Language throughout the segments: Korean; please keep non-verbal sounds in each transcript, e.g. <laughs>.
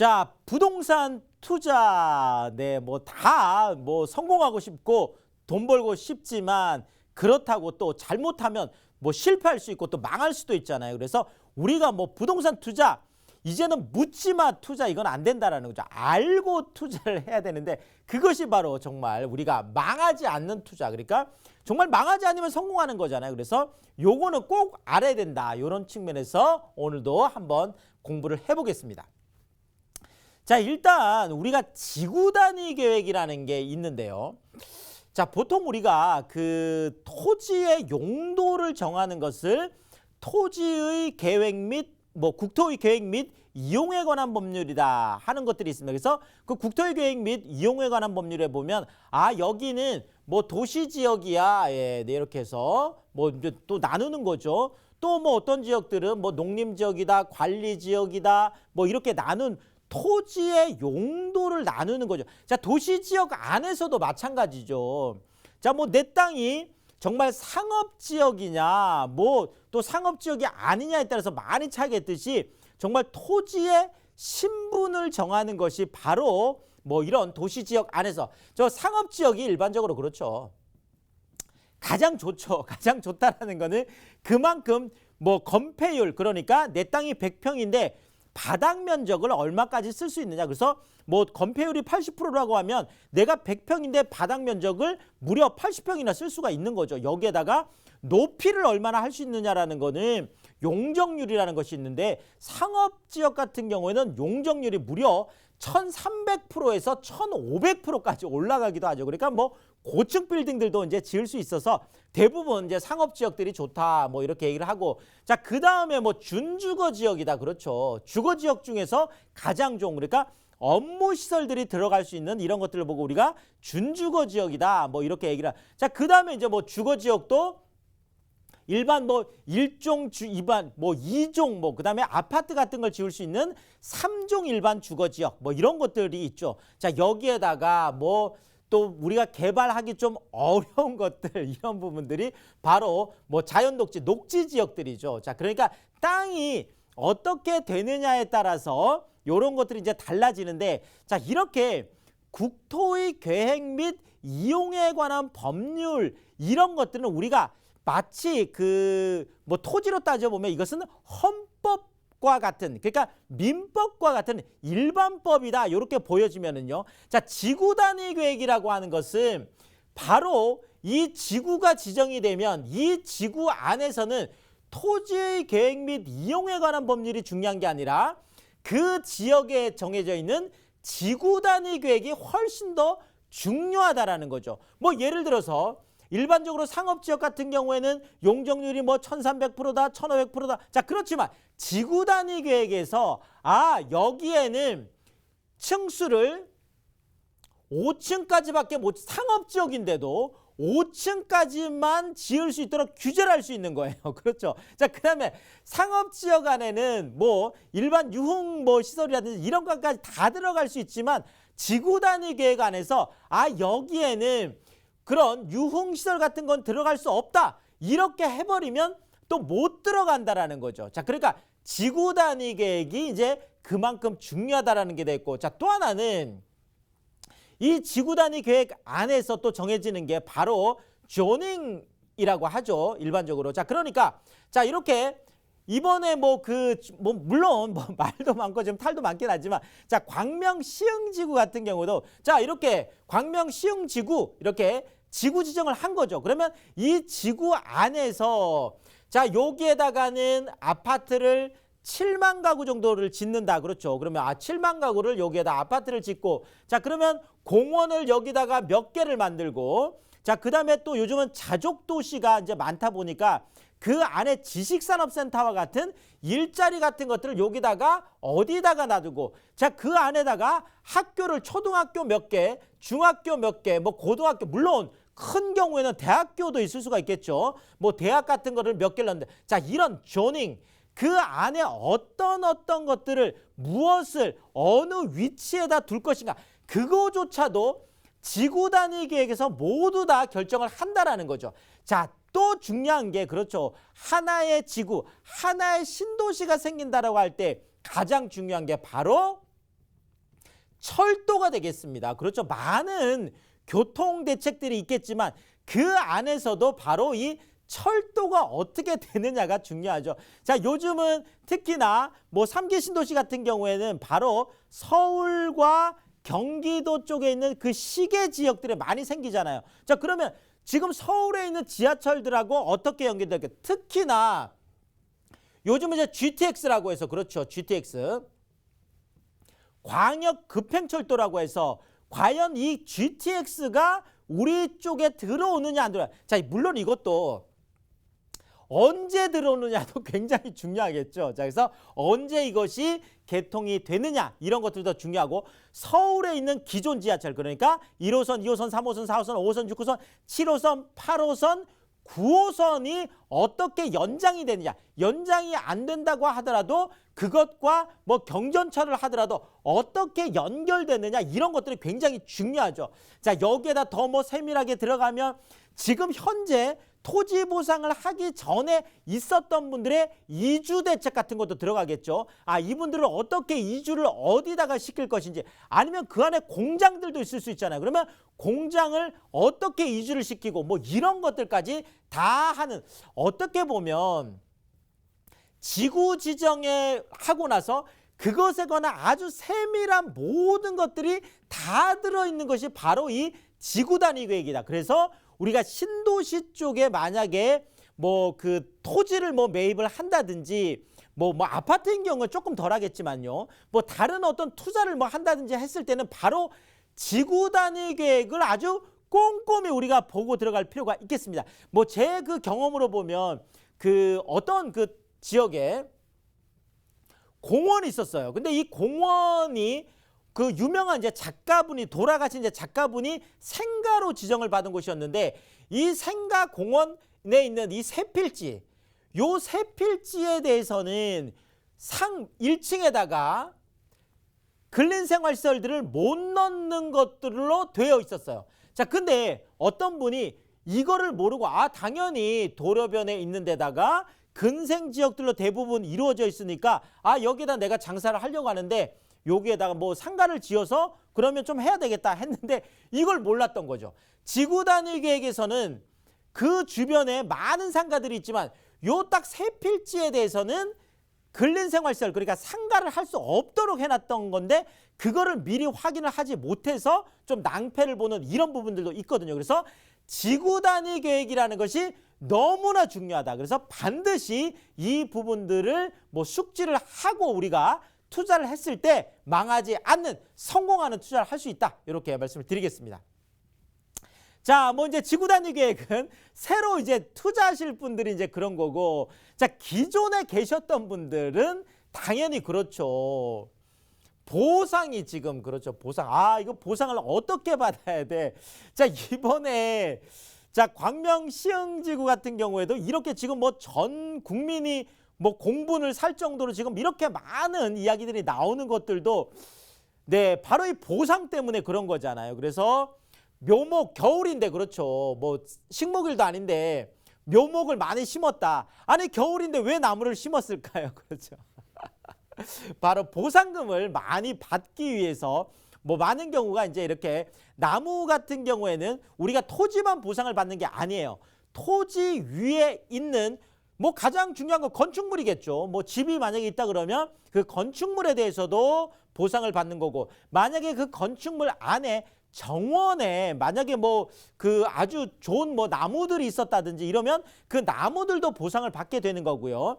자, 부동산 투자, 네, 뭐다뭐 성공하고 싶고 돈 벌고 싶지만 그렇다고 또 잘못하면 뭐 실패할 수 있고 또 망할 수도 있잖아요. 그래서 우리가 뭐 부동산 투자 이제는 묻지마 투자 이건 안 된다라는 거죠. 알고 투자를 해야 되는데 그것이 바로 정말 우리가 망하지 않는 투자. 그러니까 정말 망하지 않으면 성공하는 거잖아요. 그래서 요거는 꼭 알아야 된다. 이런 측면에서 오늘도 한번 공부를 해보겠습니다. 자, 일단 우리가 지구 단위 계획이라는 게 있는데요. 자, 보통 우리가 그 토지의 용도를 정하는 것을 토지의 계획 및 뭐 국토의 계획 및 이용에 관한 법률이다 하는 것들이 있습니다. 그래서 그 국토의 계획 및 이용에 관한 법률에 보면 아 여기는 뭐 도시 지역이야 예, 네, 이렇게 해서 뭐 또 나누는 거죠. 또 뭐 어떤 지역들은 뭐 농림 지역이다, 관리 지역이다, 뭐 이렇게 나눈 토지의 용도를 나누는 거죠. 자, 도시 지역 안에서도 마찬가지죠. 자, 뭐 내 땅이 정말 상업 지역이냐, 뭐 또 상업 지역이 아니냐에 따라서 많이 차이겠듯이 정말 토지의 신분을 정하는 것이 바로 뭐 이런 도시 지역 안에서 저 상업 지역이 일반적으로 그렇죠. 가장 좋죠. <laughs> 가장 좋다라는 거는 그만큼 뭐 건폐율 그러니까 내 땅이 100평인데 바닥 면적을 얼마까지 쓸 수 있느냐. 그래서 뭐 건폐율이 80%라고 하면 내가 100평인데 바닥 면적을 무려 80평이나 쓸 수가 있는 거죠. 여기에다가 높이를 얼마나 할 수 있느냐라는 거는 용적률이라는 것이 있는데 상업 지역 같은 경우에는 용적률이 무려 1300%에서 1500%까지 올라가기도 하죠. 그러니까 뭐 고층 빌딩들도 이제 지을 수 있어서 대부분 이제 상업 지역들이 좋다 뭐 이렇게 얘기를 하고 자 그다음에 뭐 준주거 지역이다 그렇죠. 주거 지역 중에서 가장 좋은 그러니까 업무 시설들이 들어갈 수 있는 이런 것들을 보고 우리가 준주거 지역이다 뭐 이렇게 얘기를 하. 자 그다음에 이제 뭐 주거 지역도 일반 뭐 일종 주 일반 뭐 이종 뭐 그다음에 아파트 같은 걸 지을 수 있는 삼종 일반 주거 지역 뭐 이런 것들이 있죠. 자, 여기에다가 뭐또 우리가 개발하기 좀 어려운 것들 <laughs> 이런 부분들이 바로 뭐 자연 녹지 녹지 지역들이죠. 자, 그러니까 땅이 어떻게 되느냐에 따라서 요런 것들이 이제 달라지는데 자, 이렇게 국토의 계획 및 이용에 관한 법률 이런 것들은 우리가 마치 그 뭐 토지로 따져보면 이것은 헌법 과 같은 그러니까 민법과 같은 일반법이다 이렇게 보여지면은요. 자 지구 단위 계획이라고 하는 것은 바로 이 지구가 지정이 되면 이 지구 안에서는 토지의 계획 및 이용에 관한 법률이 중요한 게 아니라 그 지역에 정해져 있는 지구 단위 계획이 훨씬 더 중요하다라는 거죠. 뭐 예를 들어서 일반적으로 상업 지역 같은 경우에는 용적률이 뭐 1300%다, 1500%다. 자, 그렇지만 지구 단위 계획에서 아, 여기에는 층수를 5층까지밖에 못 상업 지역인데도 5층까지만 지을 수 있도록 규제를 할 수 있는 거예요. <laughs> 그렇죠. 자, 그 다음에 상업 지역 안에는 뭐 일반 유흥 뭐 시설이라든지 이런 것까지 다 들어갈 수 있지만 지구 단위 계획 안에서 아, 여기에는 그런 유흥시설 같은 건 들어갈 수 없다. 이렇게 해버리면 또 못 들어간다라는 거죠. 자, 그러니까 지구 단위 계획이 이제 그만큼 중요하다라는 게 됐고, 자, 또 하나는 이 지구 단위 계획 안에서 또 정해지는 게 바로 조닝이라고 하죠. 일반적으로. 자, 그러니까 자, 이렇게 이번에 뭐그뭐 물론 뭐 <laughs> 말도 많고 지금 탈도 많긴 하지만 자 광명 시흥지구 같은 경우도 자 이렇게 광명 시흥지구 이렇게 지구 지정을 한 거죠. 그러면 이 지구 안에서 자 여기에다가는 아파트를 7만 가구 정도를 짓는다. 그렇죠. 그러면 아 7만 가구를 여기에다 아파트를 짓고 자 그러면 공원을 여기다가 몇 개를 만들고 자 그다음에 또 요즘은 자족 도시가 이제 많다 보니까 그 안에 지식산업센터와 같은 일자리 같은 것들을 여기다가 어디다가 놔두고 자 그 안에다가 학교를 초등학교 몇 개, 중학교 몇 개, 뭐 고등학교 물론 큰 경우에는 대학교도 있을 수가 있겠죠. 뭐 대학 같은 거를 몇 개를 넣는데 자 이런 조닝 그 안에 어떤 어떤 것들을 무엇을 어느 위치에다 둘 것인가 그거조차도 지구 단위 계획에서 모두 다 결정을 한다라는 거죠. 자, 또 중요한 게 그렇죠. 하나의 지구, 하나의 신도시가 생긴다라고 할 때 가장 중요한 게 바로 철도가 되겠습니다. 그렇죠. 많은 교통 대책들이 있겠지만 그 안에서도 바로 이 철도가 어떻게 되느냐가 중요하죠. 자, 요즘은 특히나 뭐 3기 신도시 같은 경우에는 바로 서울과 경기도 쪽에 있는 그 시계 지역들이 많이 생기잖아요. 자, 그러면 지금 서울에 있는 지하철들하고 어떻게 연결될까? 특히나 요즘은 이제 GTX라고 해서 그렇죠. GTX. 광역 급행철도라고 해서 과연 이 GTX가 우리 쪽에 들어오느냐 안 들어오냐. 자, 물론 이것도 언제 들어오느냐도 <laughs> 굉장히 중요하겠죠. 자, 그래서 언제 이것이 개통이 되느냐 이런 것들도 중요하고 서울에 있는 기존 지하철 그러니까 1호선, 2호선, 3호선, 4호선, 5호선, 6호선, 7호선, 8호선, 9호선이 어떻게 연장이 되느냐. 연장이 안 된다고 하더라도 그것과 뭐 경전철을 하더라도 어떻게 연결되느냐 이런 것들이 굉장히 중요하죠. 자, 여기에다 더 뭐 세밀하게 들어가면 지금 현재 토지 보상을 하기 전에 있었던 분들의 이주 대책 같은 것도 들어가겠죠. 아, 이분들은 어떻게 이주를 어디다가 시킬 것인지 아니면 그 안에 공장들도 있을 수 있잖아요. 그러면 공장을 어떻게 이주를 시키고 뭐 이런 것들까지 다 하는 어떻게 보면 지구 지정에 하고 나서 그것에 관한 아주 세밀한 모든 것들이 다 들어있는 것이 바로 이 지구 단위 계획이다. 그래서 우리가 신도시 쪽에 만약에 뭐 그 토지를 뭐 매입을 한다든지 뭐, 뭐 아파트인 경우는 조금 덜 하겠지만요. 뭐 다른 어떤 투자를 뭐 한다든지 했을 때는 바로 지구 단위 계획을 아주 꼼꼼히 우리가 보고 들어갈 필요가 있겠습니다. 뭐 제 그 경험으로 보면 그 어떤 그 지역에 공원이 있었어요. 근데 이 공원이 그 유명한 이제 작가분이 돌아가신 이제 작가분이 생가로 지정을 받은 곳이었는데 이 생가 공원에 있는 이 세 필지 요 세 필지에 대해서는 상 1층에다가 근린 생활 시설들을 못 넣는 것들로 되어 있었어요. 자, 근데 어떤 분이 이거를 모르고 아 당연히 도로변에 있는 데다가 근생 지역들로 대부분 이루어져 있으니까 아 여기다 내가 장사를 하려고 하는데 여기에다가 뭐 상가를 지어서 그러면 좀 해야 되겠다 했는데 이걸 몰랐던 거죠. 지구 단위 계획에서는 그 주변에 많은 상가들이 있지만 요 딱 세 필지에 대해서는 근린 생활시설 그러니까 상가를 할 수 없도록 해놨던 건데 그거를 미리 확인을 하지 못해서 좀 낭패를 보는 이런 부분들도 있거든요. 그래서 지구 단위 계획이라는 것이 너무나 중요하다. 그래서 반드시 이 부분들을 뭐 숙지를 하고 우리가 투자를 했을 때 망하지 않는 성공하는 투자를 할 수 있다. 이렇게 말씀을 드리겠습니다. 자, 뭐 이제 지구 단위 계획은 새로 이제 투자하실 분들이 이제 그런 거고, 자, 기존에 계셨던 분들은 당연히 그렇죠. 보상이 지금 그렇죠. 보상. 아, 이거 보상을 어떻게 받아야 돼? 자, 이번에 자, 광명 시흥지구 같은 경우에도 이렇게 지금 뭐 전 국민이 뭐 공분을 살 정도로 지금 이렇게 많은 이야기들이 나오는 것들도 네, 바로 이 보상 때문에 그런 거잖아요. 그래서 묘목 겨울인데 그렇죠. 뭐 식목일도 아닌데 묘목을 많이 심었다. 아니 겨울인데 왜 나무를 심었을까요? <laughs> 그렇죠. 바로 보상금을 많이 받기 위해서 뭐 많은 경우가 이제 이렇게 나무 같은 경우에는 우리가 토지만 보상을 받는 게 아니에요. 토지 위에 있는 뭐 가장 중요한 건 건축물이겠죠. 뭐 집이 만약에 있다 그러면 그 건축물에 대해서도 보상을 받는 거고 만약에 그 건축물 안에 정원에 만약에 뭐 그 아주 좋은 뭐 나무들이 있었다든지 이러면 그 나무들도 보상을 받게 되는 거고요.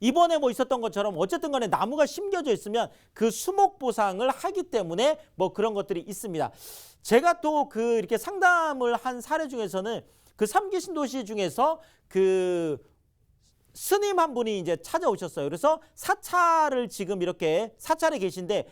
이번에 뭐 있었던 것처럼 어쨌든 간에 나무가 심겨져 있으면 그 수목 보상을 하기 때문에 뭐 그런 것들이 있습니다. 제가 또 그 이렇게 상담을 한 사례 중에서는 그 삼기 신도시 중에서 그 스님 한 분이 이제 찾아오셨어요. 그래서 사찰을 지금 이렇게 사찰에 계신데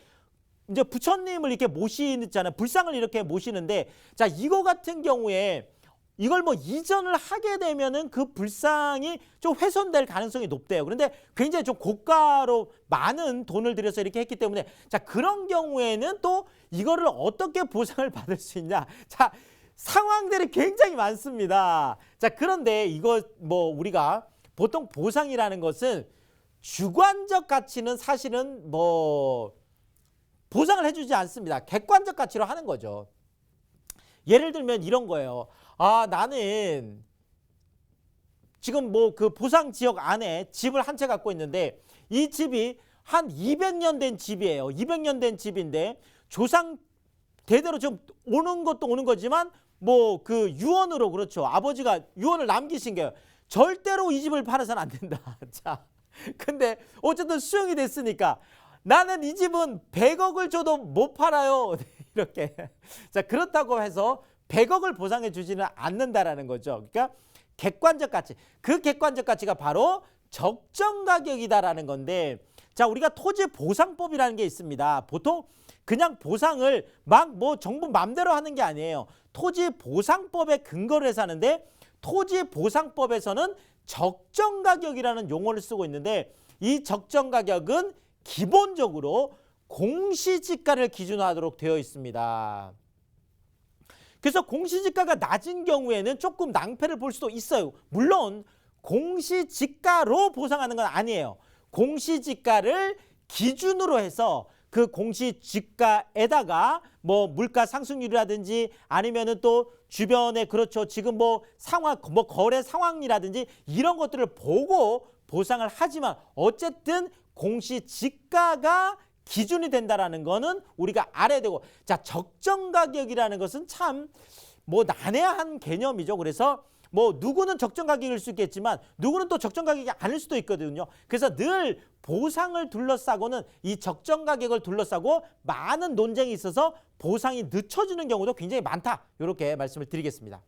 이제 부처님을 이렇게 모시잖아요. 불상을 이렇게 모시는데 자 이거 같은 경우에 이걸 뭐 이전을 하게 되면은 그 불상이 좀 훼손될 가능성이 높대요. 그런데 굉장히 좀 고가로 많은 돈을 들여서 이렇게 했기 때문에 자 그런 경우에는 또 이거를 어떻게 보상을 <laughs> 받을 수 있냐? 자 상황들이 굉장히 많습니다. 자 그런데 이거 뭐 우리가 보통 보상이라는 것은 주관적 가치는 사실은 뭐 보상을 해주지 않습니다. 객관적 가치로 하는 거죠. 예를 들면 이런 거예요. 아 나는 지금 뭐 그 보상 지역 안에 집을 한 채 갖고 있는데 이 집이 한 200년 된 집이에요. 200년 된 집인데 조상 대대로 좀 오는 것도 오는 거지만 뭐 그 유언으로 그렇죠. 아버지가 유언을 남기신 게요. 절대로 이 집을 팔아서는 안 된다. <laughs> 자, 근데 어쨌든 수용이 됐으니까 나는 이 집은 100억을 줘도 못 팔아요. <laughs> 이렇게. 자, 그렇다고 해서 100억을 보상해 주지는 않는다라는 거죠. 그러니까 객관적 가치. 그 객관적 가치가 바로 적정 가격이다라는 건데 자, 우리가 토지 보상법이라는 게 있습니다. 보통 그냥 보상을 막 뭐 정부 맘대로 하는 게 아니에요. 토지 보상법에 근거를 해서 하는데 토지 보상법에서는 적정 가격이라는 용어를 쓰고 있는데 이 적정 가격은 기본적으로 공시지가를 기준으로 하도록 되어 있습니다. 그래서 공시지가가 낮은 경우에는 조금 낭패를 볼 수도 있어요. 물론 공시지가로 보상하는 건 아니에요. 공시지가를 기준으로 해서 그 공시지가에다가 뭐 물가 상승률이라든지 아니면은 또 주변에 그렇죠. 지금 뭐 상황 뭐 거래 상황이라든지 이런 것들을 보고 보상을 하지만 어쨌든 공시지가가 기준이 된다라는 거는 우리가 알아야 되고 자 적정 가격이라는 것은 참 뭐 난해한 개념이죠. 그래서 뭐 누구는 적정 가격일 수 있겠지만 누구는 또 적정 가격이 아닐 수도 있거든요. 그래서 늘 보상을 둘러싸고는 이 적정 가격을 둘러싸고 많은 논쟁이 있어서 보상이 늦춰지는 경우도 굉장히 많다. 이렇게 말씀을 드리겠습니다.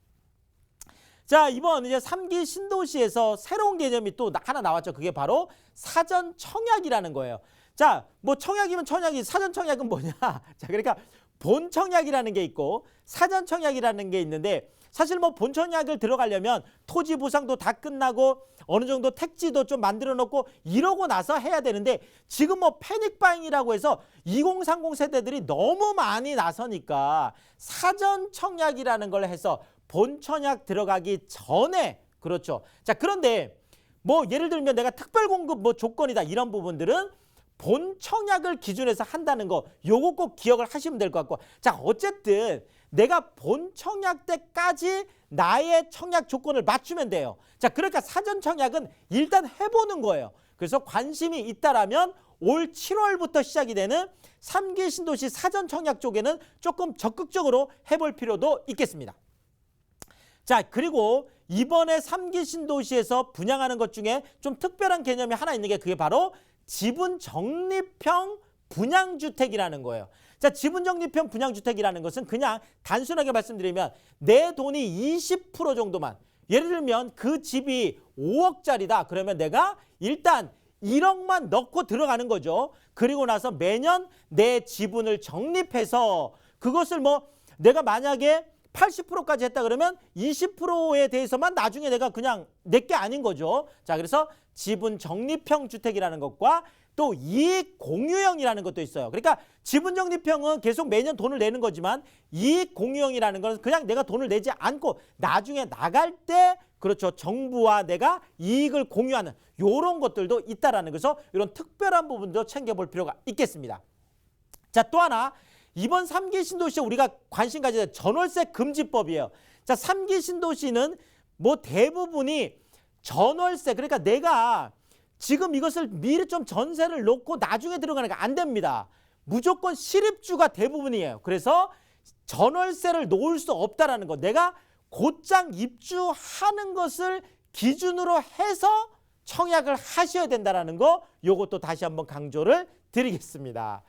자 이번 이제 삼기 신도시에서 새로운 개념이 또 나- 하나 나왔죠. 그게 바로 사전 청약이라는 거예요. 자, 뭐 청약이면 청약이 사전 청약은 뭐냐? <laughs> 자, 그러니까 본 청약이라는 게 있고 사전 청약이라는 게 있는데 사실 뭐 본 청약을 들어가려면 토지 보상도 다 끝나고 어느 정도 택지도 좀 만들어 놓고 이러고 나서 해야 되는데 지금 뭐 패닉 바잉이라고 해서 2030 세대들이 너무 많이 나서니까 사전 청약이라는 걸 해서 본 청약 들어가기 전에 그렇죠. 자, 그런데 뭐 예를 들면 내가 특별 공급 뭐 조건이다 이런 부분들은 본 청약을 기준해서 한다는 거 요거 꼭 기억을 하시면 될 것 같고. 자 어쨌든 내가 본 청약 때까지 나의 청약 조건을 맞추면 돼요. 자 그러니까 사전 청약은 일단 해보는 거예요. 그래서 관심이 있다라면 올 7월부터 시작이 되는 삼기 신도시 사전 청약 쪽에는 조금 적극적으로 해볼 필요도 있겠습니다. 자 그리고 이번에 삼기 신도시에서 분양하는 것 중에 좀 특별한 개념이 하나 있는 게 그게 바로 지분 적립형 분양주택이라는 거예요. 자 지분 적립형 분양주택이라는 것은 그냥 단순하게 말씀드리면 내 돈이 20% 정도만 예를 들면 그 집이 5억짜리다 그러면 내가 일단 1억만 넣고 들어가는 거죠. 그리고 나서 매년 내 지분을 적립해서 그것을 뭐 내가 만약에 80%까지 했다 그러면 20%에 대해서만 나중에 내가 그냥 내 게 아닌 거죠. 자, 그래서 지분 적립형 주택이라는 것과 또 이익 공유형이라는 것도 있어요. 그러니까 지분 적립형은 계속 매년 돈을 내는 거지만 이익 공유형이라는 것은 그냥 내가 돈을 내지 않고 나중에 나갈 때 그렇죠. 정부와 내가 이익을 공유하는 요런 것들도 있다라는 거서 이런 특별한 부분도 챙겨 볼 필요가 있겠습니다. 자, 또 하나 이번 삼기 신도시 우리가 관심 가져야 될 전월세 금지법이에요. 자, 삼기 신도시는 뭐 대부분이 전월세 그러니까 내가 지금 이것을 미리 좀 전세를 놓고 나중에 들어가는 게 안 됩니다. 무조건 실입주가 대부분이에요. 그래서 전월세를 놓을 수 없다라는 거. 내가 곧장 입주하는 것을 기준으로 해서 청약을 하셔야 된다라는 거. 요것도 다시 한번 강조를 드리겠습니다.